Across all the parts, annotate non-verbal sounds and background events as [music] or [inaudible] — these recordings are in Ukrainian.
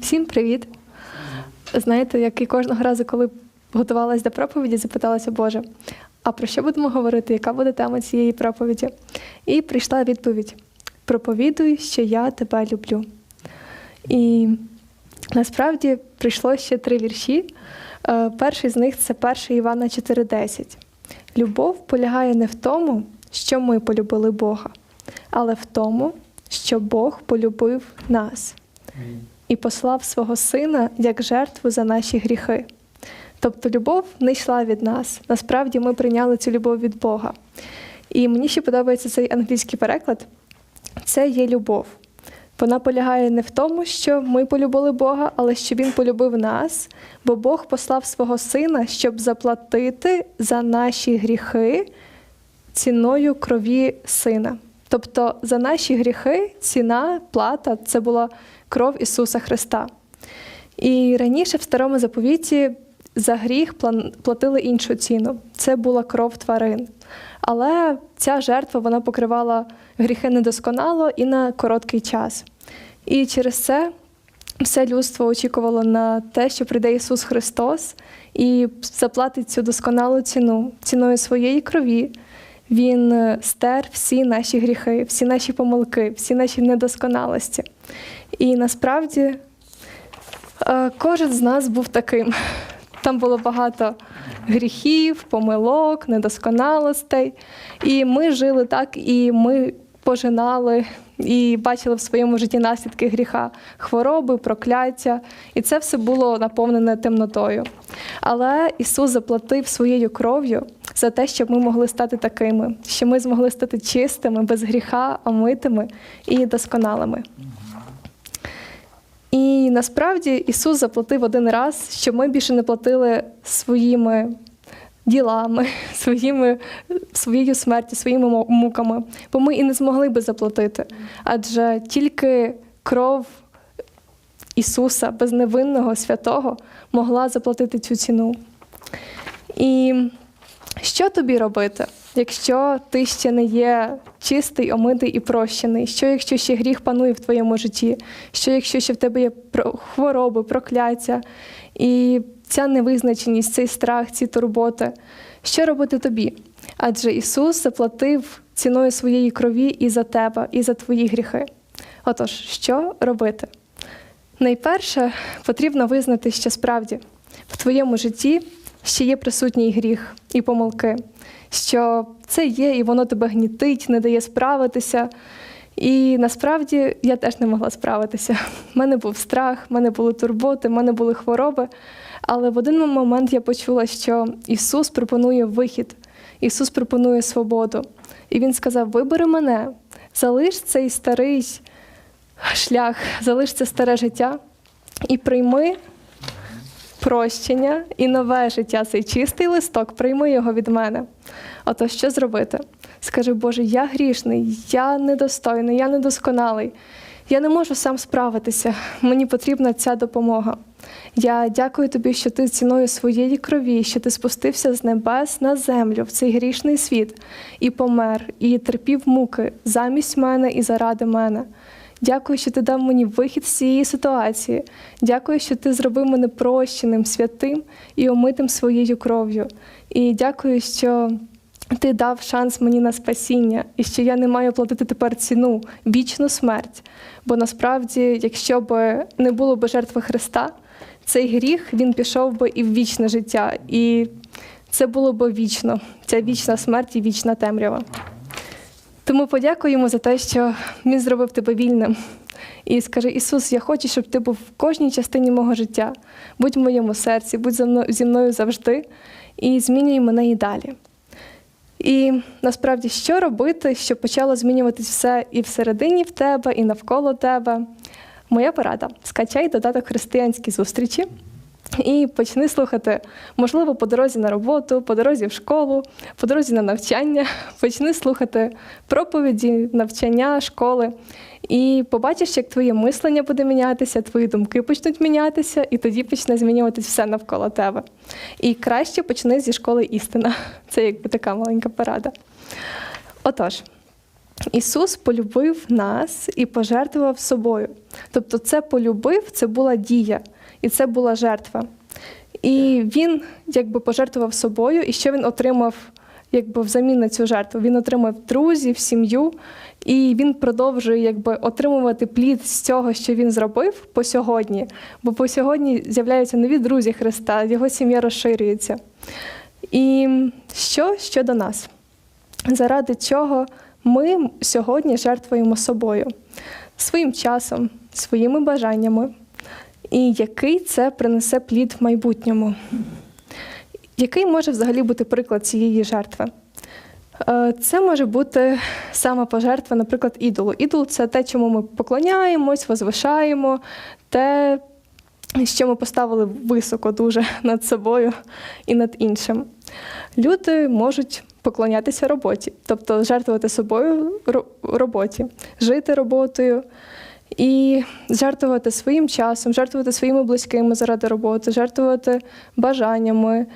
Всім привіт! Знаєте, як і кожного разу, коли готувалась до проповіді, запиталася Боже, а про що будемо говорити? Яка буде тема цієї проповіді? І прийшла відповідь: проповідуй, що я тебе люблю. І насправді прийшло ще три вірші. Е, Перший з них це 1 Івана 4:10. Любов полягає не в тому, що ми полюбили Бога, але в тому, що Бог полюбив нас і послав свого сина як жертву за наші гріхи. Тобто любов не йшла від нас. Насправді ми прийняли цю любов від Бога. І мені ще подобається цей англійський переклад. Це є любов. Вона полягає не в тому, що ми полюбили Бога, але що Він полюбив нас, бо Бог послав свого сина, щоб заплатити за наші гріхи ціною крові сина. Тобто за наші гріхи ціна, плата це була кров Ісуса Христа. І раніше в старому заповіті за гріх платили іншу ціну. Це була кров тварин. Але ця жертва вона покривала гріхи недосконало і на короткий час. І через це все людство очікувало на те, що прийде Ісус Христос і заплатить цю досконалу ціну ціною своєї крові. Він е, стер всі наші гріхи, всі наші помилки, всі наші недосконалості. І насправді е, кожен з нас був таким. Там було багато гріхів, помилок, недосконалостей. І ми жили так, і ми пожинали і бачили в своєму житті наслідки гріха, хвороби, прокляття. І це все було наповнене темнотою. Але Ісус заплатив своєю кров'ю за те, щоб ми могли стати такими, що ми змогли стати чистими, без гріха, омитими і досконалими. І насправді Ісус заплатив один раз, щоб ми більше не платили своїми ділами, [laughs] своїми, своєю смертю, своїми муками, бо ми і не змогли би заплатити. Адже тільки кров Ісуса, безневинного, святого, могла заплатити цю ціну. І що тобі робити, якщо ти ще не є чистий, омитий і прощений? Що якщо ще гріх панує в твоєму житті? Що якщо ще в тебе є хвороби, прокляття і ця невизначеність, цей страх, ці турботи? Що робити тобі? Адже Ісус заплатив ціною своєї крові і за тебе, і за твої гріхи. Отож, що робити? Найперше потрібно визнати, що справді в твоєму житті ще є присутній гріх і помилки, що це є, і воно тебе гнітить, не дає справитися. І насправді я теж не могла справитися. У мене був страх, в мене були турботи, в мене були хвороби. Але в один момент я почула, що Ісус пропонує вихід, Ісус пропонує свободу. І Він сказав: Вибери мене, залиш цей старий шлях, залиш це старе життя і прийми прощення і нове життя, цей чистий листок, прийми його від мене. Ото що зробити? Скажи, Боже, я грішний, я недостойний, я недосконалий. Я не можу сам справитися. Мені потрібна ця допомога. Я дякую тобі, що ти ціною своєї крові, що ти спустився з небес на землю в цей грішний світ і помер, і терпів муки замість мене і заради мене. Дякую, що ти дав мені вихід з цієї ситуації. Дякую, що ти зробив мене прощеним, святим і омитим своєю кров'ю. І дякую, що ти дав шанс мені на спасіння, і що я не маю платити тепер ціну, вічну смерть. Бо насправді, якщо б не було б жертви Христа, цей гріх він пішов би і в вічне життя. І це було б вічно, ця вічна смерть і вічна темрява. Тому подякуй йому за те, що він зробив тебе вільним. І скажи, Ісус, я хочу, щоб ти був в кожній частині мого життя. Будь в моєму серці, будь зі мною завжди і змінюй мене і далі. І насправді, що робити, щоб почало змінюватись все і всередині в тебе, і навколо тебе. Моя порада: скачай додаток християнські зустрічі. І почни слухати, можливо, по дорозі на роботу, по дорозі в школу, по дорозі на навчання. [laughs] Почни слухати проповіді, навчання, школи. І побачиш, як твоє мислення буде мінятися, твої думки почнуть мінятися, і тоді почне змінюватись все навколо тебе. І краще почни зі школи істина. [laughs] Це якби така маленька порада. Отож, Ісус полюбив нас і пожертвував собою. Тобто, це полюбив, це була дія, і це була жертва. І він якби пожертвував собою, і що він отримав якби взамін на цю жертву? Він отримав друзів, сім'ю, і він продовжує якби отримувати плід з цього, що він зробив по сьогодні. Бо по сьогодні з'являються нові друзі Христа, його сім'я розширюється. І що щодо нас? Заради чого ми сьогодні жертвуємо собою, своїм часом, своїми бажаннями, і який це принесе плід в майбутньому? Який може взагалі бути приклад цієї жертви? Е, Це може бути самопожертва, наприклад, ідолу. Ідол це те, чому ми поклоняємось, возвишаємо, те, що ми поставили високо дуже над собою і над іншим. Люди можуть поклонятися роботі, тобто жертвувати собою роботі, жити роботою і жертвувати своїм часом, жертвувати своїми близькими заради роботи, жертвувати бажаннями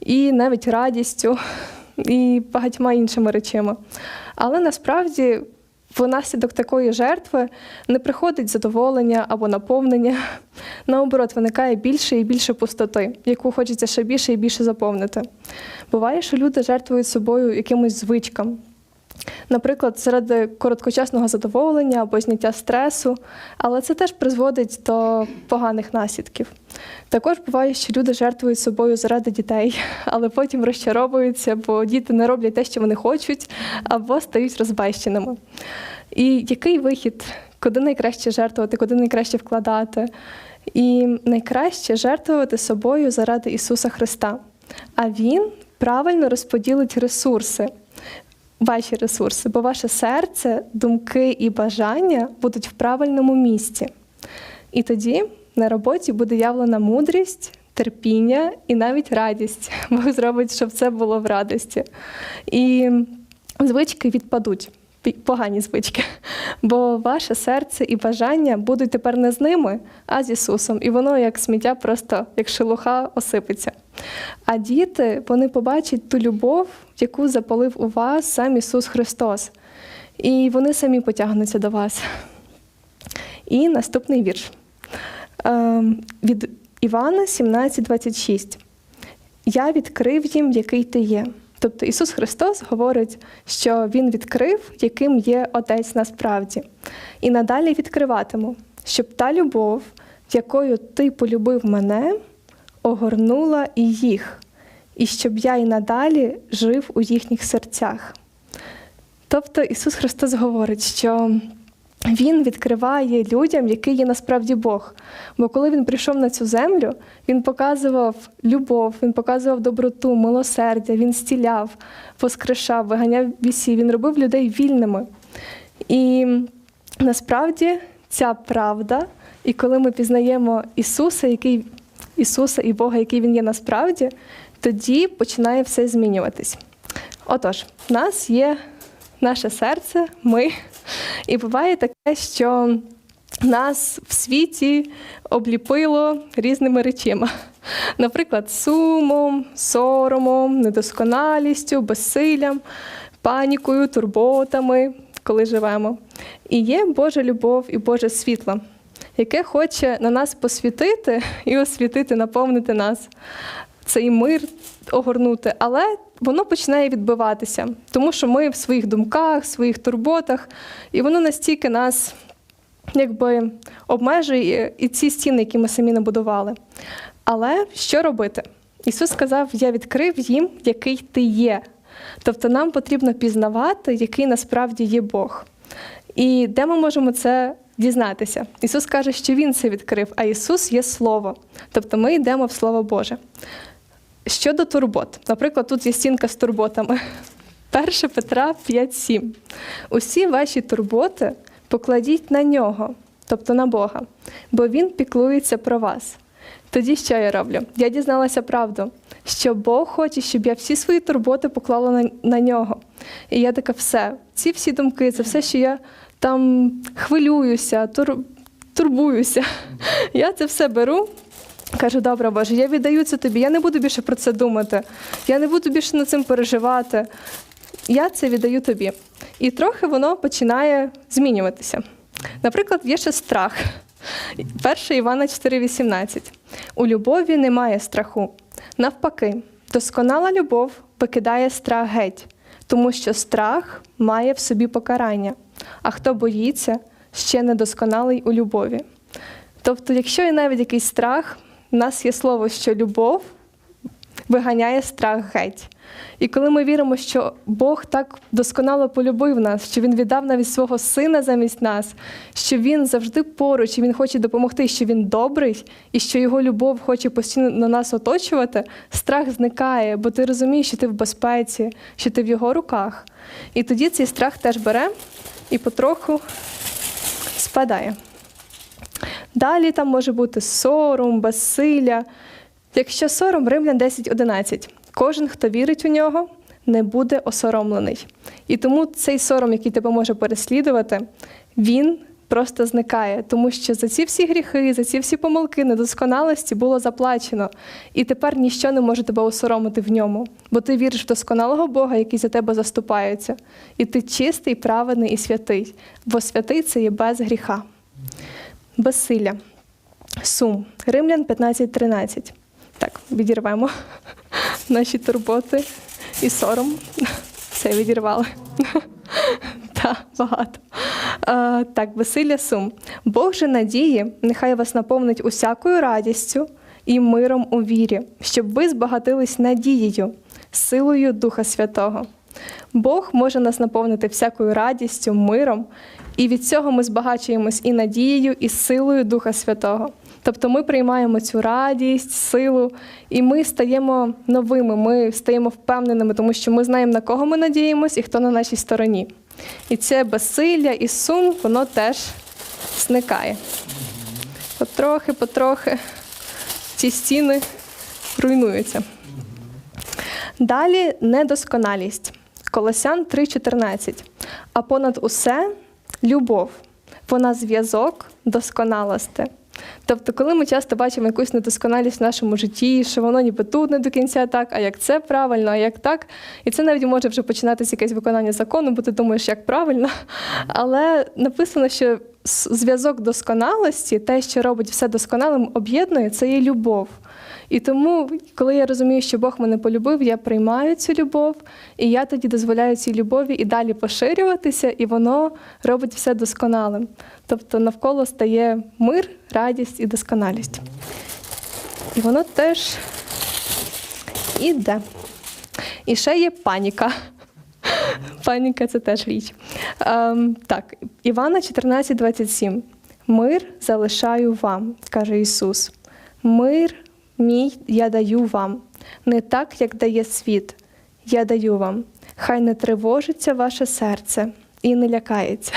і навіть радістю і багатьма іншими речами. Але насправді внаслідок такої жертви не приходить задоволення або наповнення. Наоборот, виникає більше і більше пустоти, яку хочеться ще більше і більше заповнити. Буває, що люди жертвують собою якимось звичкам. Наприклад, заради короткочасного задоволення або зняття стресу, але це теж призводить до поганих наслідків. Також буває, що люди жертвують собою заради дітей, [laughs] але потім розчаровуються, бо діти не роблять те, що вони хочуть, або стають розбещеними. І який вихід, куди найкраще жертвувати, куди найкраще вкладати? І найкраще жертвувати собою заради Ісуса Христа. А Він правильно розподілить ресурси ваші ресурси, бо ваше серце, думки і бажання будуть в правильному місці. І тоді на роботі буде явлена мудрість, терпіння і навіть радість. [laughs] Бог зробить, щоб це було в радості. І звички відпадуть. Погані звички, [laughs] бо ваше серце і бажання будуть тепер не з ними, а з Ісусом. І воно, як сміття, просто як шелуха осипеться. А діти вони побачать ту любов, яку запалив у вас сам Ісус Христос. І вони самі потягнуться до вас. І наступний вірш Ем, від Івана 17,26. Я відкрив їм, який ти є. Тобто Ісус Христос говорить, що Він відкрив, яким є Отець насправді, і надалі відкриватиму, щоб та любов, якою ти полюбив мене, огорнула і їх, і щоб я і надалі жив у їхніх серцях. Тобто Ісус Христос говорить, що Він відкриває людям, який є насправді Бог. Бо коли він прийшов на цю землю, він показував любов, він показував доброту, милосердя, він стіляв, воскрешав, виганяв бісів, він робив людей вільними. І насправді ця правда, і коли ми пізнаємо Ісуса, який Ісуса і Бога, який Він є насправді, тоді починає все змінюватись. Отож, в нас є наше серце, ми. І буває таке, що нас в світі обліпило різними речима. Наприклад, сумом, соромом, недосконалістю, безсиллям, панікою, турботами, коли живемо. І є Божа любов і Боже світло, яке хоче на нас посвітити і освітити, наповнити нас цей мир огорнути, але воно починає відбиватися, тому що ми в своїх думках, в своїх турботах, і воно настільки нас якби обмежує і ці стіни, які ми самі набудували. Але що робити? Ісус сказав: Я відкрив їм, який ти є. Тобто нам потрібно пізнавати, який насправді є Бог. І де ми можемо це дізнатися? Ісус каже, що Він це відкрив, а Ісус є Слово. Тобто ми йдемо в Слово Боже. Щодо турбот, наприклад, тут є стінка з турботами. [laughs] 1 Петра 5,7. Усі ваші турботи покладіть на нього, тобто на Бога, бо Він піклується про вас. Тоді що я роблю? Я дізналася правду, що Бог хоче, щоб я всі свої турботи поклала на, на нього. І я така, все, ці всі думки, це все, що я там хвилююся, тур, турбуюся. [laughs] Я це все беру. Кажу, добре, Боже, я віддаю це тобі, я не буду більше про це думати, я не буду більше над цим переживати. я це віддаю тобі. І трохи воно починає змінюватися. Наприклад, є ще страх. 1 Івана 4,18. У любові немає страху. Навпаки, досконала любов викидає страх геть, тому що страх має в собі покарання, а хто боїться, ще недосконалий у любові. Тобто, якщо є навіть якийсь страх, в нас є слово, що любов виганяє страх геть. І коли ми віримо, що Бог так досконало полюбив нас, що Він віддав навіть свого сина замість нас, що Він завжди поруч, і Він хоче допомогти, що Він добрий, і що Його любов хоче постійно на нас оточувати, страх зникає, бо ти розумієш, що ти в безпеці, що ти в його руках. І тоді цей страх теж бере і потроху спадає. Далі там може бути сором, безсилля. Якщо сором, Римлян 10.11. Кожен, хто вірить у нього, не буде осоромлений. І тому цей сором, який тебе може переслідувати, він просто зникає, тому що за ці всі гріхи, за ці всі помилки, недосконалості було заплачено. І тепер ніщо не може тебе осоромити в ньому, бо ти віриш в досконалого Бога, який за тебе заступається. І ти чистий, праведний і святий, бо святий це є без гріха. Безсилля. Сум. Римлян 15.13. Так, відірвемо [laughs] наші турботи і сором. [laughs] Все відірвали. [laughs] Так, багато. А, так, весілля сум. Бог же надії, нехай вас наповнить усякою радістю і миром у вірі, щоб ви збагатились надією, силою Духа Святого. Бог може нас наповнити всякою радістю, миром, і від цього ми збагачуємось і надією, і силою Духа Святого. Тобто ми приймаємо цю радість, силу, і ми стаємо новими, ми стаємо впевненими, тому що ми знаємо, на кого ми надіємось і хто на нашій стороні. І це безсилля і сум, воно теж зникає. Потрохи, потрохи ці стіни руйнуються. Далі недосконалість. Колосян 3,14. А понад усе любов. Вона зв'язок досконалости. Тобто, коли ми часто бачимо якусь недосконалість в нашому житті, що воно ніби тут не до кінця так, а як це правильно, а як так. І це навіть може вже починатися якесь виконання закону, бо ти думаєш, як правильно. Але написано, що зв'язок досконалості, те, що робить все досконалим, об'єднує, це є любов. І тому, коли я розумію, що Бог мене полюбив, я приймаю цю любов, і я тоді дозволяю цій любові і далі поширюватися, і воно робить все досконалим. Тобто навколо стає мир, радість і досконалість. І воно теж іде. І ще є паніка. [laughs] Паніка це теж річ. Ем, так, Івана 14:27. Мир залишаю вам, каже Ісус. Мир мій я даю вам, не так, як дає світ. Я даю вам. Хай не тривожиться ваше серце і не лякається.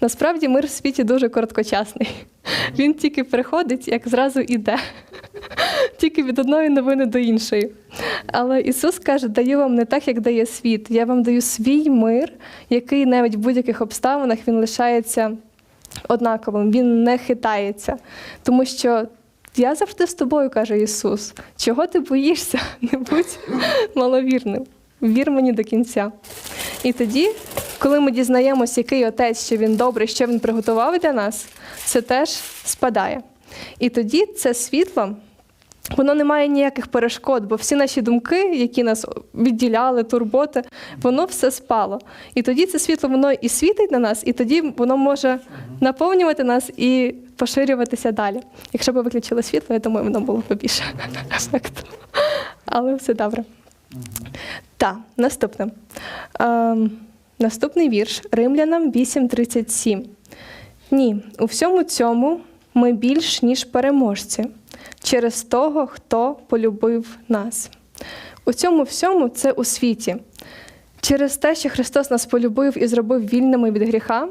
Насправді мир в світі дуже короткочасний. Він тільки приходить, як зразу іде. [laughs] Тільки від одної новини до іншої. Але Ісус каже, даю вам не так, як дає світ. Я вам даю свій мир, який навіть в будь-яких обставинах він лишається однаковим, він не хитається. Тому що я завжди з тобою, каже Ісус. Чого ти боїшся? [laughs] Не будь маловірним. Вір мені до кінця. І тоді, коли ми дізнаємося, який отець, що він добрий, що він приготував для нас, це теж спадає. І тоді це світло. Воно не має ніяких перешкод, бо всі наші думки, які нас відділяли, турботи, воно все спало. І тоді це світло воно і світить на нас, і тоді воно може наповнювати нас і поширюватися далі. Якщо б виключили світло, я думаю, воно було б більше. Але все добре. Так, наступне. Ем, наступний вірш Римлянам 8:37. Ні, у всьому цьому ми більш ніж переможці через того, хто полюбив нас. У цьому всьому це у світі. Через те, що Христос нас полюбив і зробив вільними від гріха,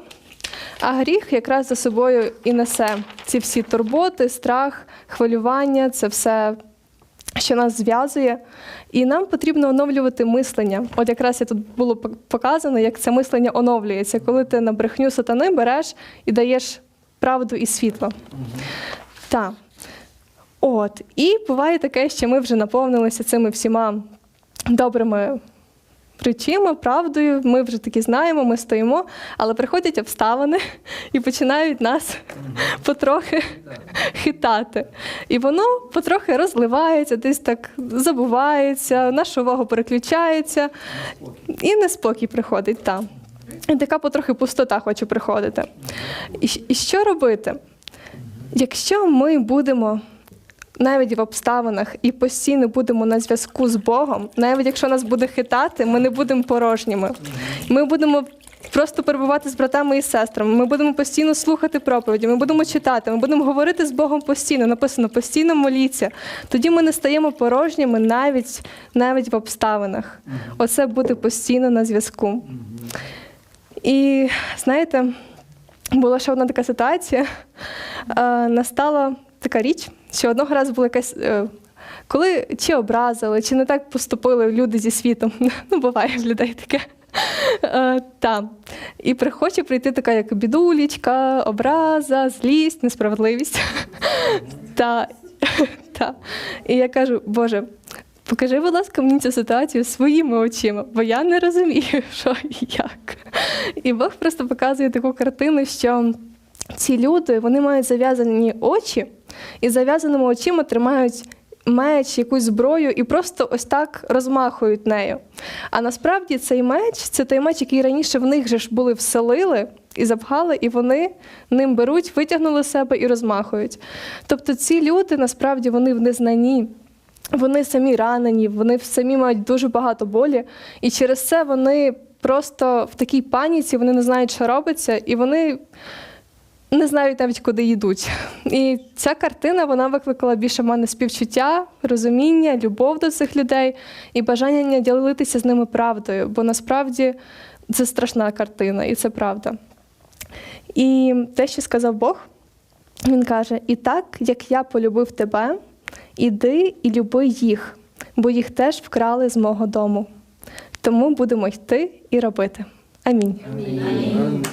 а гріх якраз за собою і несе ці всі турботи, страх, хвилювання, це все, що нас зв'язує. І нам потрібно оновлювати мислення. От якраз я тут було показано, як це мислення оновлюється, коли ти на брехню сатани береш і даєш правду і світло. Так. От. І буває таке, що ми вже наповнилися цими всіма добрими речима, правдою. Ми вже таки знаємо, ми стоїмо, але приходять обставини і починають нас потрохи хитати. І воно потрохи розливається, десь так забувається, наша увага переключається, і неспокій приходить там. І така потрохи пустота хоче приходити. І, і що робити? Якщо ми будемо навіть в обставинах і постійно будемо на зв'язку з Богом, навіть якщо нас буде хитати, ми не будемо порожніми. Ми будемо просто перебувати з братами і сестрами. Ми будемо постійно слухати проповіді, ми будемо читати, ми будемо говорити з Богом постійно. Написано постійно моліться. Тоді ми не стаємо порожніми навіть, навіть в обставинах. Оце буде постійно на зв'язку. І знаєте, була ще одна така ситуація. Е, настала така річ, що одного разу була якась. Е, коли чи образили, чи не так поступили люди зі світом. [laughs] Ну, буває в людей таке. Е, та. І хоче прийти така, як бідулічка, образа, злість, несправедливість. [laughs] та, [laughs] та. І я кажу, Боже, покажи, будь ласка, мені цю ситуацію своїми очима, бо я не розумію, [laughs] що і як. І Бог просто показує таку картину, що ці люди вони мають зав'язані очі, і зав'язаними очима тримають меч, якусь зброю, і просто ось так розмахують нею. А насправді цей меч це той меч, який раніше в них же ж були вселили і запхали, і вони ним беруть, витягнули себе і розмахують. Тобто ці люди насправді вони в незнанні. Вони самі ранені, вони самі мають дуже багато болі, і через це вони просто в такій паніці, вони не знають, що робиться, і вони не знають навіть, куди йдуть. І ця картина вона викликала більше в мене співчуття, розуміння, любов до цих людей і бажання ділитися з ними правдою, бо насправді це страшна картина, і це правда. І те, що сказав Бог, він каже: І так, як я полюбив тебе, іди і люби їх, бо їх теж вкрали з мого дому. Тому будемо йти і робити. Амінь. Амінь.